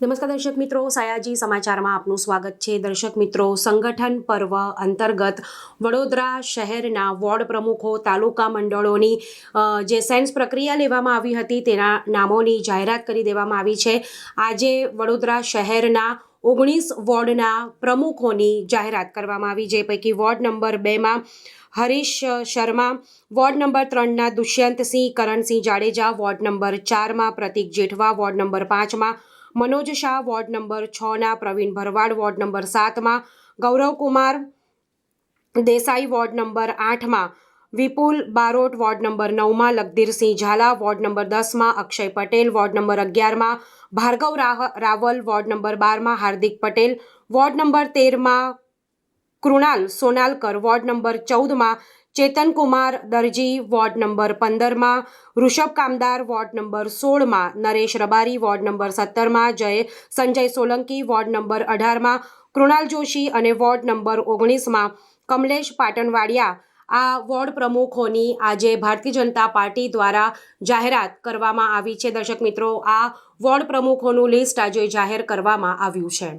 નમસ્કાર દર્શક મિત્રો, સયાજી સમાચારમાં આપનું સ્વાગત છે. દર્શક મિત્રો, સંગઠન પર્વ અંતર્ગત વડોદરા શહેરના વોર્ડ પ્રમુખો, તાલુકા મંડળોની જે સેન્સ પ્રક્રિયા લેવામાં આવી હતી તેના નામોની જાહેરાત કરી દેવામાં આવી છે. આજે વડોદરા શહેરના ઓગણીસ વોર્ડના પ્રમુખોની જાહેરાત કરવામાં આવી. જે પૈકી વોર્ડ નંબર બેમાં હરીશ શર્મા, વોર્ડ નંબર ત્રણના દુષ્યંતસિંહ કરણસિંહ જાડેજા, વોર્ડ નંબર ચારમાં પ્રતિક જેઠવા, વોર્ડ નંબર પાંચમાં મનોજ શાહ વોર્ડ નંબર છના પ્રવીણ ભરવાડ વોર્ડ નંબર સાતમાં ગૌરવકુમાર દેસાઈ વોર્ડ નંબર આઠમાં વિપુલ બારોટ વોર્ડ નંબર નવમાં લગધીરસિંહ ઝાલા વોર્ડ નંબર દસમાં અક્ષય પટેલ વોર્ડ નંબર અગિયારમાં ભાર્ગવ રાવલ વોર્ડ નંબર બારમાં હાર્દિક પટેલ વોર્ડ નંબર તેરમાં કૃણાલ સોનાલકર વોર્ડ નંબર ચૌદમાં ચેતનકુમાર દરજી વોર્ડ નંબર પંદરમાં, ઋષભ કામદાર વોર્ડ નંબર સોળમાં, નરેશ રબારી વોર્ડ નંબર સત્તરમાં, જય સંજય સોલંકી વોર્ડ નંબર અઢારમાં, કૃણાલ જોશી અને વોર્ડ નંબર ઓગણીસમાં, કમલેશ પાટણવાડિયા. આ વોર્ડ પ્રમુખોની આજે ભારતીય જનતા પાર્ટી દ્વારા જાહેરાત કરવામાં આવી છે. દર્શક મિત્રો, આ વોર્ડ પ્રમુખોનું લિસ્ટ આજે જાહેર કરવામાં આવ્યું છે.